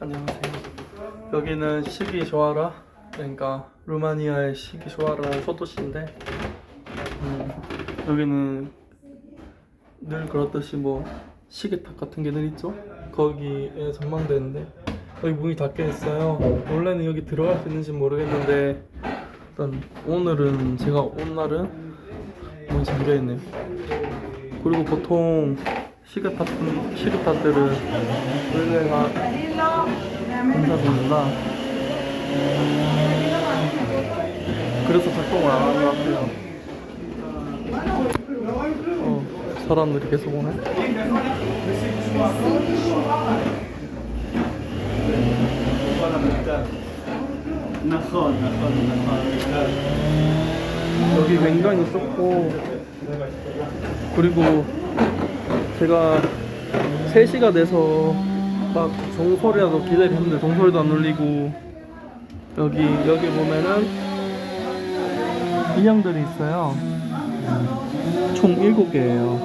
안녕하세요. 여기는 시기 조아라, 그러니까 루마니아의 시기 조아라는 소도시인데, 음, 여기는 늘 그렇듯이 뭐 시계탑 같은 게 늘 있죠. 거기에 전망대인데 여기 문이 닫혀 있어요. 원래는 여기 들어갈 수 있는지 모르겠는데 일단 오늘은 제가 온 날은 문이 잠겨 있네요. 그리고 보통 시계탑 시계탑들은 은행아 공사입니다. 그래서 작동을 안 하는 것 같아요. 어, 사람들이 계속 오네. נכון, נכון, נכון. 여기 굉장히 좁고 그리고 제가 3시가 돼서 막 종소리라도 기다리는데 종소리도 안 울리고 여기 여기 보면은 인형들이 있어요. 총 7개예요.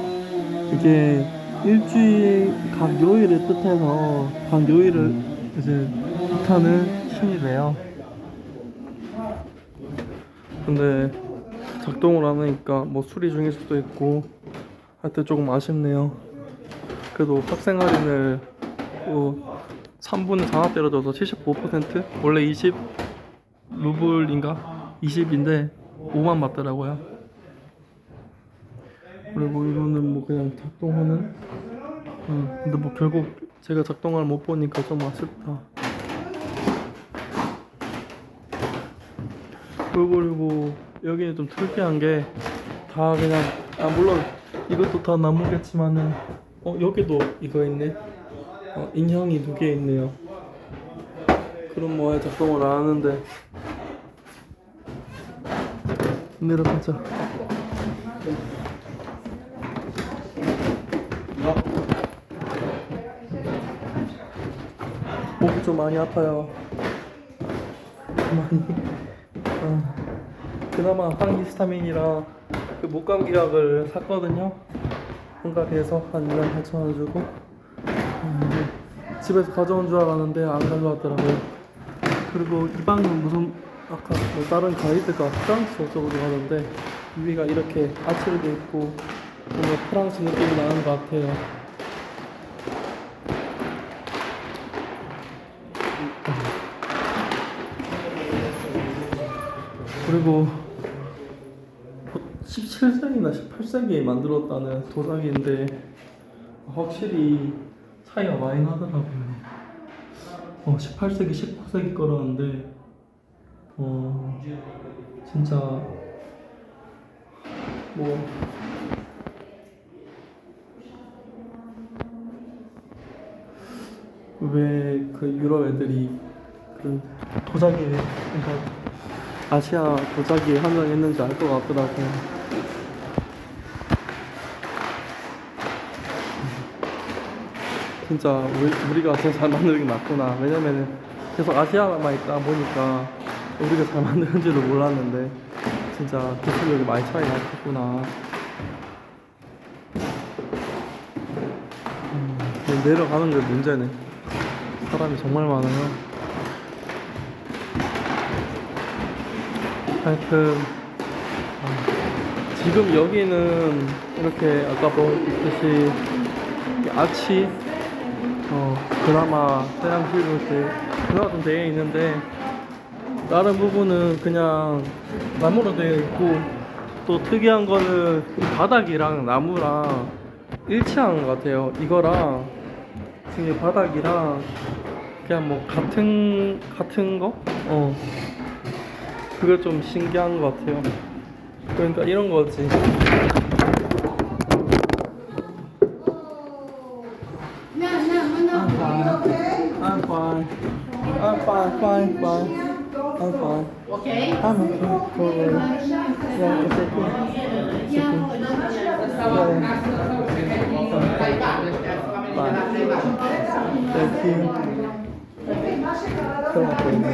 이게 일주일 각 요일을 뜻해서 각 요일을 이제 뜻하는 신이래요. 근데 작동을 안 하니까 뭐 수리 중일 수도 있고 하여튼 조금 아쉽네요. 그래도 학생 할인을 또 3분의 4나 때려줘서 75% 원래 20 루블인가 20인데 5만 받더라고요. 그리고 이거는 뭐 그냥 작동하는 음, 근데 뭐 결국 제가 작동을 못 보니까 좀 아쉽다. 그리고 여기는 좀 특이한 게 다 그냥 아 물론 이것도 다 나무겠지만은 어 여기도 이거 있네. 어, 인형이 두 개 있네요. 그럼 뭐에 작동을 안 하는데. 내려가자. 목이 좀 많이 아파요. 많이? 어, 그나마 항히스타민이랑 그 목감기약을 샀거든요. 한가리에서 한 2만 8천 원 주고 음, 집에서 가져온 줄 알았는데 안 가져왔더라고요. 그리고 이 방은 무슨 아까 뭐 다른 가이드가 프랑스 쪽으로 가는데 위가 이렇게 아치르도 있고 뭔가 프랑스 느낌이 나는 것 같아요. 그리고 17세기나 18세기에 만들었다는 도자기인데 확실히 차이가 많이 나더라고요. 어, 18세기, 19세기 거라는데 어, 진짜 뭐 왜 그 유럽 애들이 그 도자기 그러니까 아시아 도자기에 한정했는지 알 것 같더라고요. 진짜 우리, 우리가 더잘게 낫구나. 왜냐면은 계속 아시아만 있다 보니까 우리가 잘 만드는 줄을 몰랐는데 진짜 기술력이 많이 차이 났겠구나. 음, 내려가는 게 문제네. 사람이 정말 많아요. 하여튼 어, 지금 여기는 이렇게 아까 보듯이 아치 어 그나마 태양시로 이렇게 그나마 좀 되어 있는데 다른 부분은 그냥 나무로 되어 있고 또 특이한 거는 이 바닥이랑 나무랑 일치하는 것 같아요 이거랑 지금 이 바닥이랑 그냥 뭐 같은 같은 거? 어 그게 좀 신기한 것 같아요. 그러니까 이런 거지. I'm fine. I'm fine. I'm fine, fine, fine. I'm fine. Okay. I'm okay. Worry. Yeah, it's okay. It's okay. Yeah. Fine. Thank you. 들어가고 있네.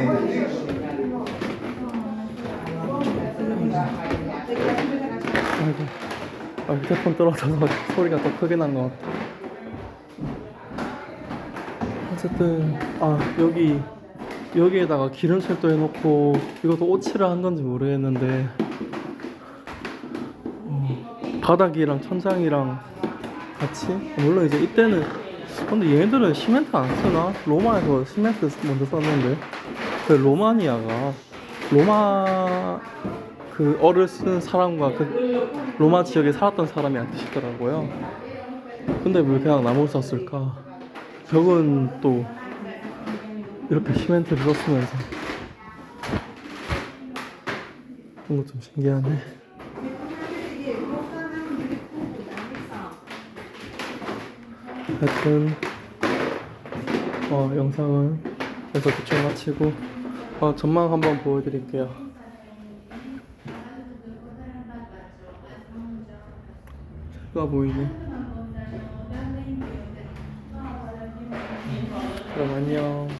아이고, 아, 휴대폰 떨어져서 소리가 더 크게 난 것 같아. 어쨌든 아 여기 여기에다가 기름칠도 해놓고 이것도 오칠을 한 건지 모르겠는데 어, 바닥이랑 천장이랑 같이 물론 이제 이때는 근데 얘네들은 시멘트 안 쓰나? 로마에서 시멘트 먼저 썼는데 그 로마니아가 로마 그 어를 쓴 사람과 그 로마 지역에 살았던 사람이 안 드시더라고요. 근데 왜 그냥 나무 썼을까? 벽은 또 이렇게 시멘트를 썼으면서 그런 거좀 신기하네. 하여튼 어, 영상은 여기서 대충 마치고 어, 전망 한번 보여드릴게요. 해가 보이네. 그럼 안녕.